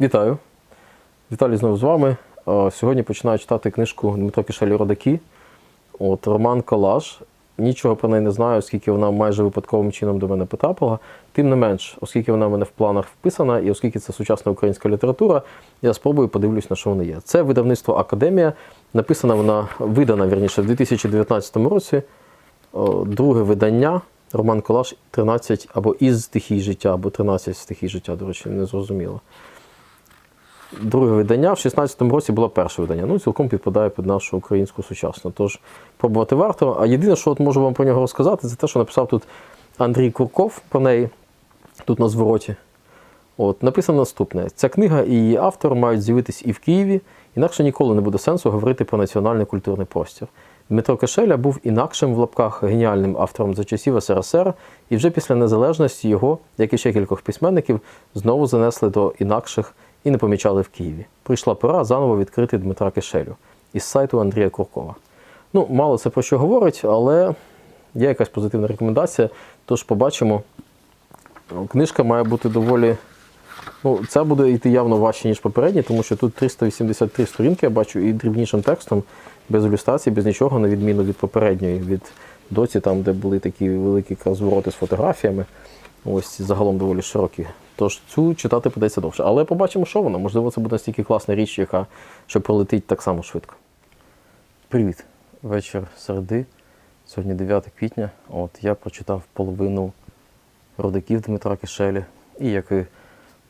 Вітаю! Віталій знову з вами. Е, Сьогодні починаю читати книжку Дмитро Кишелі Родаки. От, Роман Колаж. Нічого про неї не знаю, оскільки вона майже випадковим чином до мене потрапила. Тим не менш, оскільки вона в мене в планах вписана, і оскільки це сучасна українська література, я спробую подивлюсь, на що вона є. Це видавництво Академія. Написана вона, видана вірніше, в 2019 році. Друге видання. Роман Колаж 13 або із стихій життя, або 13 стихій життя, до речі, не зрозуміло. Друге видання в 16-му році було перше видання. Ну, цілком підпадає під нашу українську сучасну. Тож пробувати варто. А єдине, що от можу вам про нього розказати, це те, що написав тут Андрій Курков про неї, тут на звороті. От, написано наступне: ця книга і її автор мають з'явитись і в Києві, інакше ніколи не буде сенсу говорити про національний культурний простір. Дмитро Кишеля був інакшим в лапках геніальним автором за часів СРСР, і вже після незалежності його, як і ще кількох письменників, знову занесли до інакших і не помічали в Києві. Прийшла пора заново відкрити Дмитра Кишелю із сайту Андрія Куркова. Ну, мало це про що говорить, але є якась позитивна рекомендація. Тож побачимо. Книжка має бути доволі. Ну, це буде йти явно важче, ніж попередні, тому що тут 383 сторінки я бачу і дрібнішим текстом, без ілюстрацій, без нічого, на відміну від попередньої, від доці, там, де були такі великі розвороти з фотографіями. Ось загалом доволі широкі. Тож цю читати подається довше. Але побачимо, що воно. Можливо, це буде настільки класна річ, яка що пролетить так само швидко. Привіт! Вечір середи. Сьогодні 9 квітня. От я прочитав половину родаків Дмитра Кишелі. І як і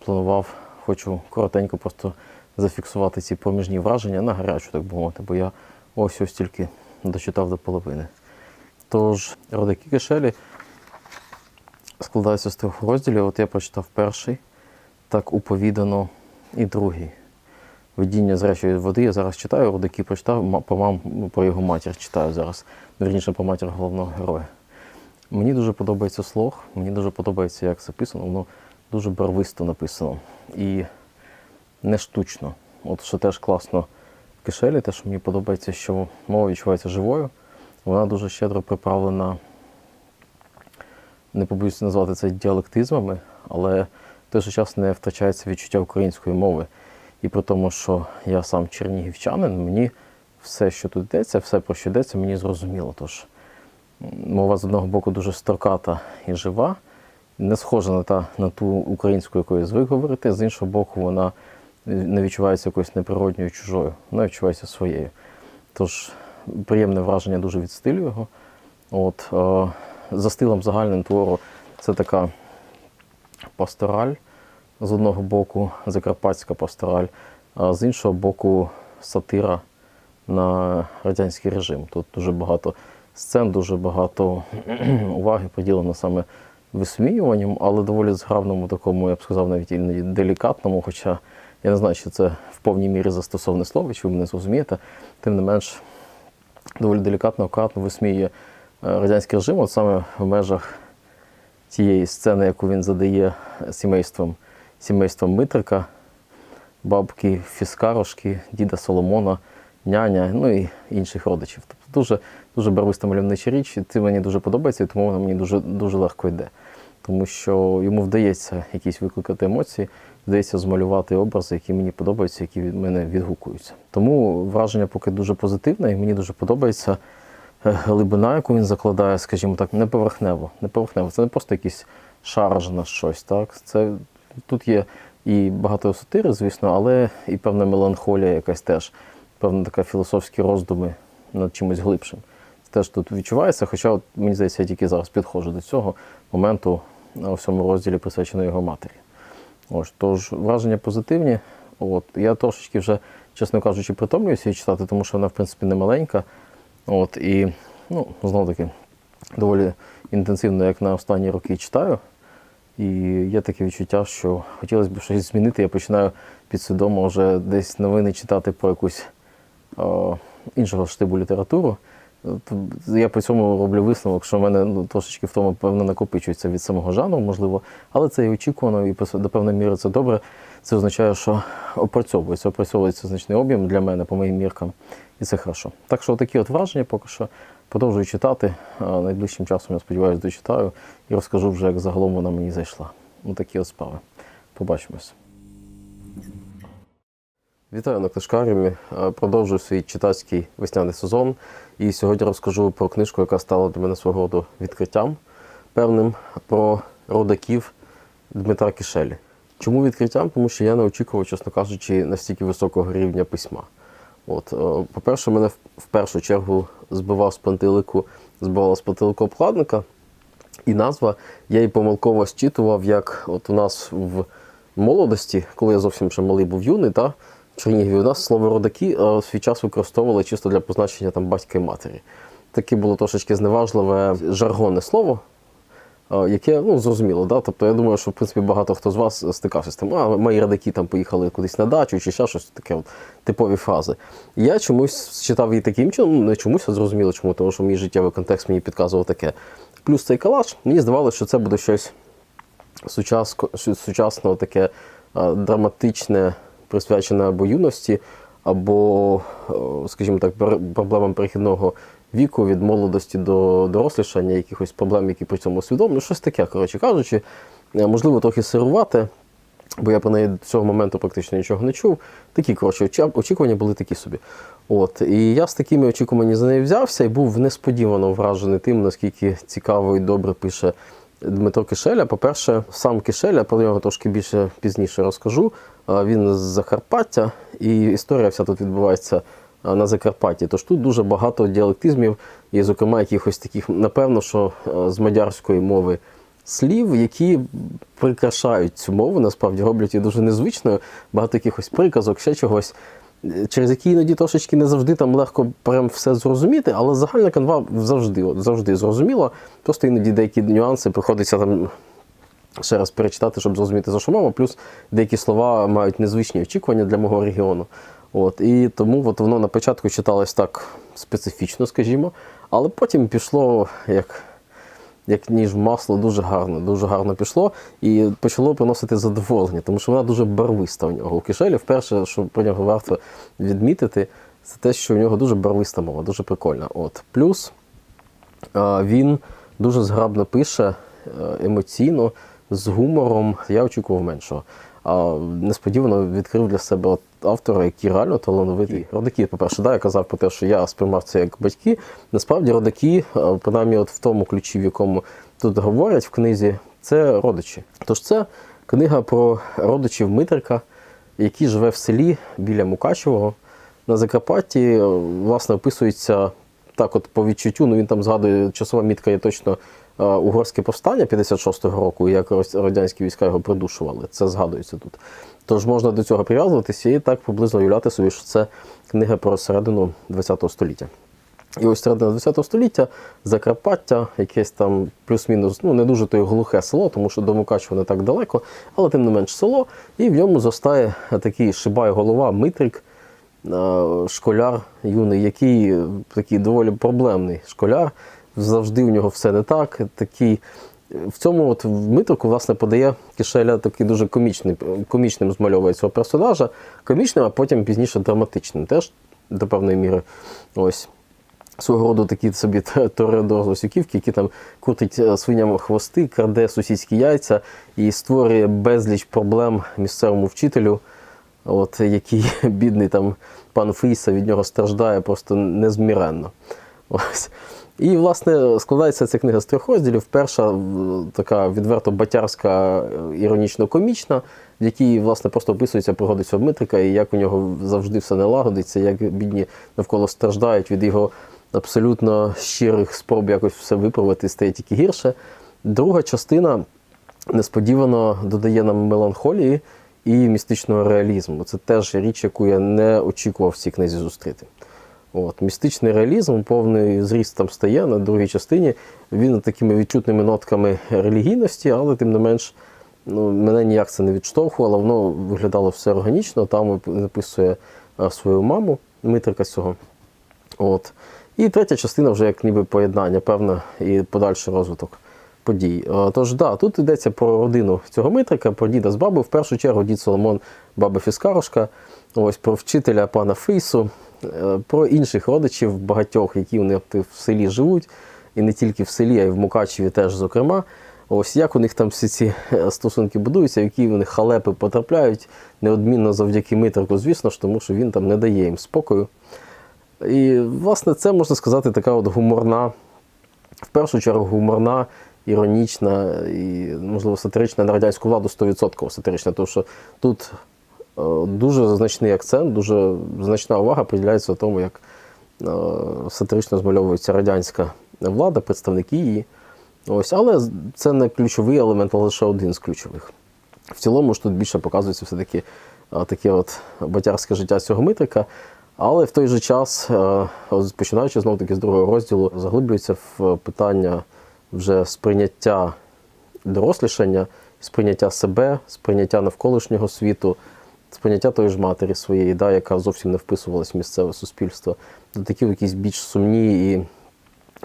планував, хочу коротенько просто зафіксувати ці проміжні враження на гарячу, так би мовити, бо я ось ось тільки дочитав до половини. Тож, родаки Кишелі складаються з трьох розділів. От я прочитав перший, так уповідано і другий. Видіння з речі води я зараз читаю, родаки прочитав, по мам про його матір читаю зараз, вірніше про матір головного героя. Мені дуже подобається слог, мені дуже подобається, як записано, воно дуже барвисто написано і не штучно. От що теж класно кишелі, те, що мені подобається, що мова відчувається живою, вона дуже щедро приправлена не побоюся назвати це діалектизмами, але в той же час не втрачається відчуття української мови. І при тому, що я сам чернігівчанин, мені все, що тут йдеться, все, про що йдеться, мені зрозуміло. Тож мова з одного боку дуже строката і жива, не схожа на, та, на ту українську, яку я звик говорити, з іншого боку, вона не відчувається якоюсь неприродньою чужою, вона відчувається своєю. Тож приємне враження дуже від стилю його. От, е, за стилем загальним твору це така пастораль з одного боку, закарпатська пастораль, а з іншого боку сатира на радянський режим. Тут дуже багато сцен, дуже багато уваги приділено саме висміюванням, але доволі згравному такому, я б сказав, навіть іноді делікатному, хоча я не знаю, чи це в повній мірі застосоване слово, чи ви мене зрозумієте, тим не менш доволі делікатно, акуратно висміює е, радянський режим, от саме в межах тієї сцени, яку він задає сімейством, сімейством Митрика, бабки Фіскарошки, діда Соломона, няня, ну і інших родичів. Тобто дуже, дуже барвиста мальовнича річ, і це мені дуже подобається, і тому вона мені дуже, дуже легко йде. Тому що йому вдається якісь викликати емоції, вдається змалювати образи, які мені подобаються, які від мене відгукуються. Тому враження поки дуже позитивне, і мені дуже подобається е, глибина, яку він закладає, скажімо так, не поверхнево. Не поверхнево. Це не просто якийсь шарж на щось. Так? Це, тут є і багато сатири, звісно, але і певна меланхолія якась теж, певна така філософські роздуми над чимось глибшим. Теж тут відчувається, хоча от, мені здається, я тільки зараз підходжу до цього моменту у всьому розділі, присвяченого його матері. Ось, тож враження позитивні. От, я трошечки вже, чесно кажучи, притомлююся її читати, тому що вона, в принципі, не маленька. От, і, ну, знову таки, доволі інтенсивно, як на останні роки читаю. І є таке відчуття, що хотілося б щось змінити. Я починаю підсвідомо вже десь новини читати про якусь о, іншого штибу літературу. От Я по цьому роблю висновок, що в мене ну, трошечки в тому певно накопичується від самого жанру, можливо, але це і очікувано, і до певної міри це добре. Це означає, що опрацьовується, опрацьовується значний об'єм для мене по моїм міркам, і це хорошо. Так що такі от враження поки що. Продовжую читати. Найближчим часом, я сподіваюся, дочитаю і розкажу вже, як загалом вона мені зайшла. Ну, такі от справи. Побачимось. Вітаю на книжкарімі. Е, Продовжую свій читацький весняний сезон. І сьогодні розкажу про книжку, яка стала для мене свого роду відкриттям певним про родаків Дмитра Кишелі. Чому відкриттям? Тому що я не очікував, чесно кажучи, настільки високого рівня письма. От, е, по-перше, мене в- в першу чергу збивав з пантелику, збивала з пантелику обкладника. І назва я її помилково зчитував, як от у нас в молодості, коли я зовсім ще малий був юний, та, в Чернігові, у нас слово родаки в свій час використовували чисто для позначення там, батька і матері. Таке було трошечки зневажливе жаргонне слово, яке ну, зрозуміло. Да? Тобто я думаю, що в принципі багато хто з вас стикався з тим, а мої родаки там поїхали кудись на дачу чи ще щось таке, от, типові фрази. Я чомусь читав її таким чином, ну, не чомусь, а зрозуміло, чому, тому що мій життєвий контекст мені підказував таке. Плюс цей калаш, мені здавалося, що це буде щось сучаско, щось сучасне, таке драматичне, присвячене або юності, або, е, скажімо так, проблемам перехідного віку від молодості до дорослішання, якихось проблем, які при цьому усвідомлюю. Щось таке, коротше кажучи, Е, можливо, трохи сирувате. Бо я про неї до цього моменту практично нічого не чув. Такі, коротше, очікування були такі собі. От. І я з такими очікуваннями за неї взявся і був несподівано вражений тим, наскільки цікаво і добре пише Дмитро Кишеля. По-перше, сам Кишеля, про нього трошки більше пізніше розкажу. Він з Закарпаття, і історія вся тут відбувається на Закарпатті. Тож тут дуже багато діалектизмів, і, зокрема, якихось таких, напевно, що з мадярської мови слів, які прикрашають цю мову, насправді роблять її дуже незвичною. Багато якихось приказок, ще чогось, через які іноді трошечки не завжди там легко прям все зрозуміти, але загальна канва завжди, от, завжди зрозуміла. Просто іноді деякі нюанси приходиться там. Ще раз перечитати, щоб зрозуміти за що мова, плюс деякі слова мають незвичні очікування для мого регіону. От, і тому от воно на початку читалось так специфічно, скажімо, але потім пішло як як ніж масло, дуже гарно, дуже гарно пішло і почало приносити задоволення, тому що вона дуже барвиста у нього. У кишелі вперше, що про нього варто відмітити, це те, що у нього дуже барвиста мова, дуже прикольна. От. Плюс він дуже зграбно пише, е, емоційно, з гумором. Я очікував меншого. А несподівано відкрив для себе автора, який реально талановитий. Родаки, по-перше, да, я казав про те, що я сприймав це як батьки. Насправді родаки, е, принаймні от в тому ключі, в якому тут говорять в книзі, це родичі. Тож це книга про родичів Митрика, який живе в селі біля Мукачевого на Закарпатті. Е, Власне, описується так, от по відчуттю, ну він там згадує, часова мітка є точно угорське повстання 56-го року, як радянські війська його придушували. Це згадується тут. Тож можна до цього прив'язуватися і так приблизно уявляти собі, що це книга про середину ХХ століття. І ось середина ХХ століття Закарпаття, якесь там плюс-мінус, ну не дуже то й глухе село, тому що до Мукачева не так далеко, але тим не менш село. І в ньому зростає такий шибай голова, Митрик, е, школяр юний, який е, такий доволі проблемний школяр. Завжди у нього все не так. Такий, в цьому от в власне, подає Кишеля такий дуже комічний, комічним змальовує цього персонажа, комічним, а потім пізніше драматичним теж до певної міри. Ось. Свого роду такі собі Торедор з Осюківки, який там крутить е, свиням хвости, краде сусідські яйця і створює безліч проблем місцевому вчителю, от, який бідний там пан Фріса від нього страждає просто незміренно. Ось. І, власне, складається ця книга з трьох розділів. Перша така відверто батярська, е, іронічно-комічна, в якій, власне, просто описується пригоди цього Дмитрика і як у нього завжди все не лагодиться, як бідні навколо страждають від його абсолютно щирих спроб якось все виправити, стає тільки гірше. Друга частина несподівано додає нам меланхолії і містичного реалізму. Це теж річ, яку я не очікував в цій книзі зустріти. От, містичний реалізм, повний зріст там стає на другій частині. Він такими відчутними нотками релігійності, але тим не менш, ну, мене ніяк це не відштовхувало, воно виглядало все органічно. Там він описує а, свою маму Дмитрика цього. От. І третя частина вже як ніби поєднання, певно, і подальший розвиток подій. Е, Тож, да, тут йдеться про родину цього Митрика, про діда з бабою. В першу чергу дід Соломон, баба Фіскарошка, ось про вчителя пана Фрісу, е, про інших родичів, багатьох, які вони в селі живуть, і не тільки в селі, а й в Мукачеві теж, зокрема. Ось як у них там всі ці е, стосунки будуються, в які вони халепи потрапляють, неодмінно завдяки Митрику, звісно ж, тому що він там не дає їм спокою. І, власне, це можна сказати така от гуморна, в першу чергу гуморна, іронічна і, можливо, сатирична на радянську владу 100% сатирична, тому що тут е, дуже значний акцент, дуже значна увага приділяється тому, як е, сатирично змальовується радянська влада, представники її. Ось, але це не ключовий елемент, а лише один з ключових. В цілому ж тут більше показується все-таки е, таке от батярське життя цього Митрика. Але в той же час, е, починаючи знову таки з другого розділу, заглиблюється в питання вже сприйняття дорослішання, сприйняття себе, сприйняття навколишнього світу, сприйняття тої ж матері своєї, да, яка зовсім не вписувалась в місцеве суспільство, до такі якісь більш сумні і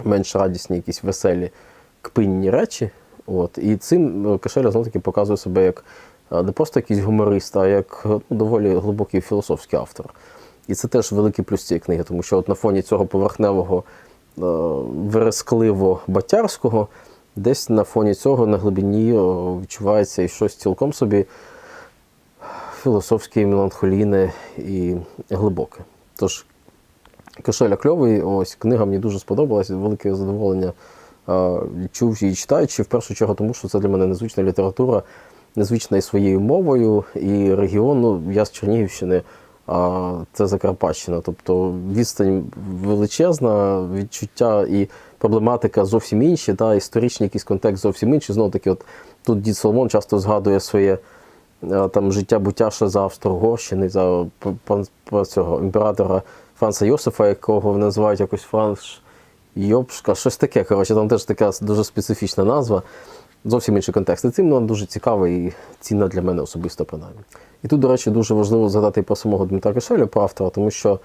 менш радісні, якісь веселі, кпинні речі. От. І цим е, Кашеля знову таки показує себе як е, не просто якийсь гуморист, а як е, ну, доволі глибокий філософський автор. І це теж великий плюс цієї книги, тому що от на фоні цього поверхневого, верескливо батярського, десь на фоні цього на глибині відчувається і щось цілком собі філософське, меланхолійне і глибоке. Тож Кишеля кльовий, ось книга мені дуже сподобалась, велике задоволення відчув її читаючи. В першу чергу, тому що це для мене незвична література, незвична і своєю мовою, і регіон, ну, я з Чернігівщини, а це Закарпатщина. Тобто відстань величезна, відчуття і проблематика зовсім інші, та, історичний якийсь контекст зовсім інший. Знову таки, от тут дід Соломон часто згадує своє там життя буття за Австро-Угорщини, за цього імператора Франца Йосифа, якого називають якось Франш Йопшка, щось таке. Коротше, там теж така дуже специфічна назва, зовсім інший контекст. І цим вона дуже цікава і цінна для мене особисто, принаймні. І тут, до речі, дуже важливо згадати і про самого Дмитра Кишеля, про автора, тому що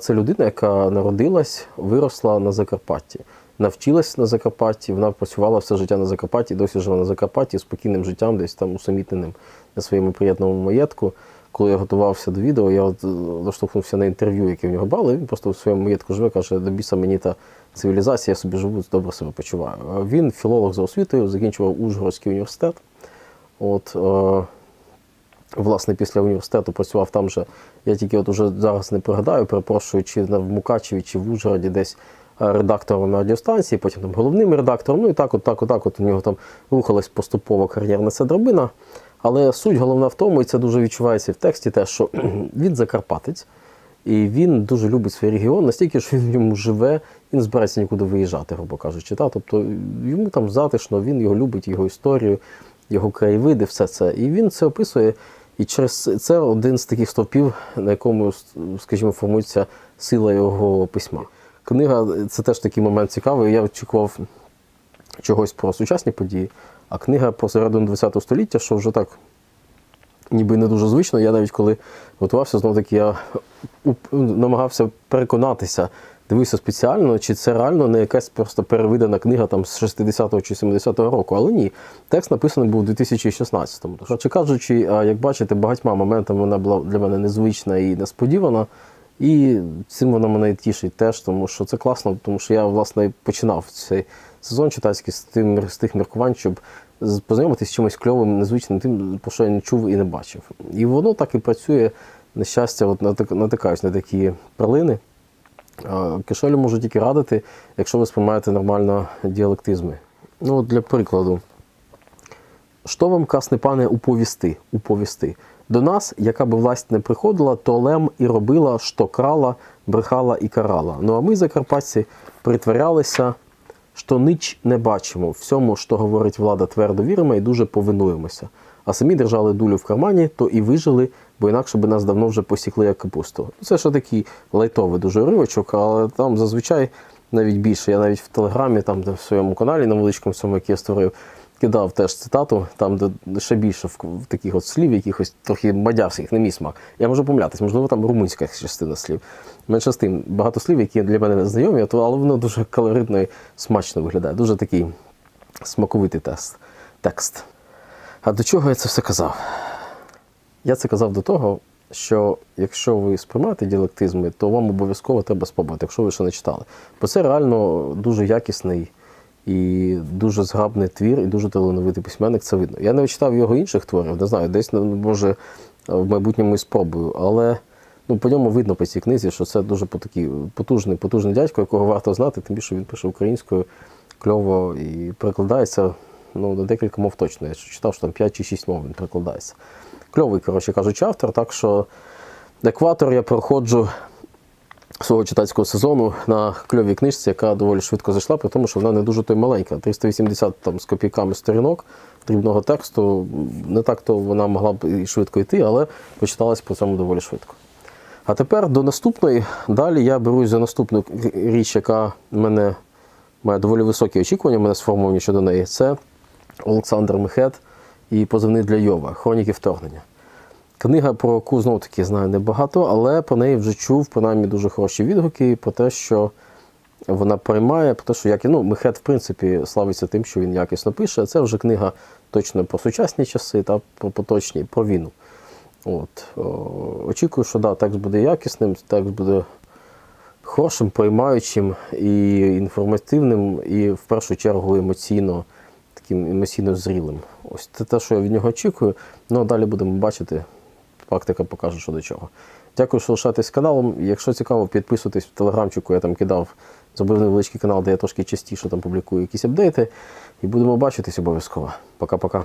це людина, яка народилась, виросла на Закарпатті, навчилась на Закарпатті, вона працювала все життя на Закарпатті, досі живе на Закарпатті спокійним життям, десь там усамітненим на своєму приємному маєтку. Коли я готувався до відео, я от е, доштовхнувся на інтерв'ю, яке в нього брали. Він просто в своєму маєтку живе, каже, до біса мені та цивілізація, я собі живу, добре себе почуваю. Він філолог за освітою, закінчував Ужгородський університет. От, е, власне, після університету працював там же. Я тільки от уже зараз не пригадаю, перепрошую, чи в Мукачеві, чи в Ужгороді десь е, редактором на радіостанції, потім там головним редактором. Ну і так, от, так, от, так, от у нього там рухалась поступово кар'єрна ця драбина. Але суть головна в тому, і це дуже відчувається і в тексті, те, що він закарпатець, і він дуже любить свій регіон, настільки, що він в ньому живе, він збирається нікуди виїжджати, грубо кажучи. Та? Тобто йому там затишно, він його любить, його історію, його краєвиди, все це. І він це описує. І через це один з таких стовпів, на якому, скажімо, формується сила його письма. Книга це теж такий момент цікавий. Я очікував чогось про сучасні події, а книга про середину ХХ століття, що вже так ніби не дуже звично. Я навіть коли готувався, знову таки я намагався переконатися, дивився спеціально, чи це реально не якась просто перевидана книга там з 60-го чи 70-го року. Але ні, текст написаний був у 2016-му. Тож, кажучи, як бачите, багатьма моментами вона була для мене незвична і несподівана. І цим вона мене тішить теж, тому що це класно, тому що я власне починав цей сезон читацький з тим з тих міркувань, щоб познайомитися з чимось кльовим, незвичним, тим, про що я не чув і не бачив. І воно так і працює. На щастя, от натикаюсь на такі перлини. Кишелю можу тільки радити, якщо ви сприймаєте нормально діалектизми. Ну, от для прикладу. Що вам, красне пане, уповісти? уповісти? До нас, яка би власть не приходила, то лем і робила, що крала, брехала і карала. Ну а ми, закарпатці, притворялися, що нич не бачимо. Всьому, що говорить влада, твердо віримо і дуже повинуємося. А самі держали дулю в кармані, то і вижили, бо інакше би нас давно вже посікли як капусту. Це ще такий лайтовий дуже уривочок, але там зазвичай навіть більше. Я навіть в телеграмі, там в своєму каналі на величкому цьому, який я створив, кидав теж цитату, там де ще більше в, таких от слів, якихось трохи мадярських, не мій смак. Я можу помилятись, можливо, там румунська частина слів. Менше з тим, багато слів, які для мене знайомі, то, але воно дуже колоритно і смачно виглядає. Дуже такий смаковитий текст. А до чого я це все казав? Я це казав до того, що якщо ви сприймаєте діалектизми, то вам обов'язково треба спробувати, якщо ви ще не читали. Бо це реально дуже якісний і дуже зграбний твір, і дуже талановитий письменник, це видно. Я не читав його інших творів, не знаю, десь ну, може в майбутньому і спробую, але ну, по ньому видно по цій книзі, що це дуже по- такий потужний, потужний дядько, якого варто знати, тим більше він пише українською кльово і перекладається ну, на декілька мов точно. Я читав, що там 5 чи 6 мов він перекладається. Кльовий, коротше кажучи, автор, так що екватор я проходжу свого читацького сезону на кльовій книжці, яка доволі швидко зайшла, при тому, що вона не дуже то маленька. 380 там, з копійками сторінок дрібного тексту. Не так то вона могла б і швидко йти, але почиталась по цьому доволі швидко. А тепер до наступної. Далі я берусь за наступну річ, яка мене має доволі високі очікування, мене сформовані щодо неї. Це Олександр Мехет і позивний для Йова Хроніки вторгнення. Книга, про яку знову таки знаю небагато, але про неї вже чув принаймні дуже хороші відгуки про те, що вона приймає, про те, що як, ну, Мехет, в принципі, славиться тим, що він якісно пише. Це вже книга точно про сучасні часи та про поточні, про війну. От, очікую, що да, текст буде якісним, текст буде хорошим, приймаючим і інформативним, і в першу чергу емоційно, таким емоційно зрілим. Ось це те, що я від нього очікую. Ну а далі будемо бачити. Практика покаже, що до чого. Дякую, що лишаєтесь каналом. Якщо цікаво, підписуйтесь в телеграмчику, я там кидав, зробив невеличкий канал, де я трошки частіше там публікую якісь апдейти. І будемо бачитись обов'язково. Пока-пока.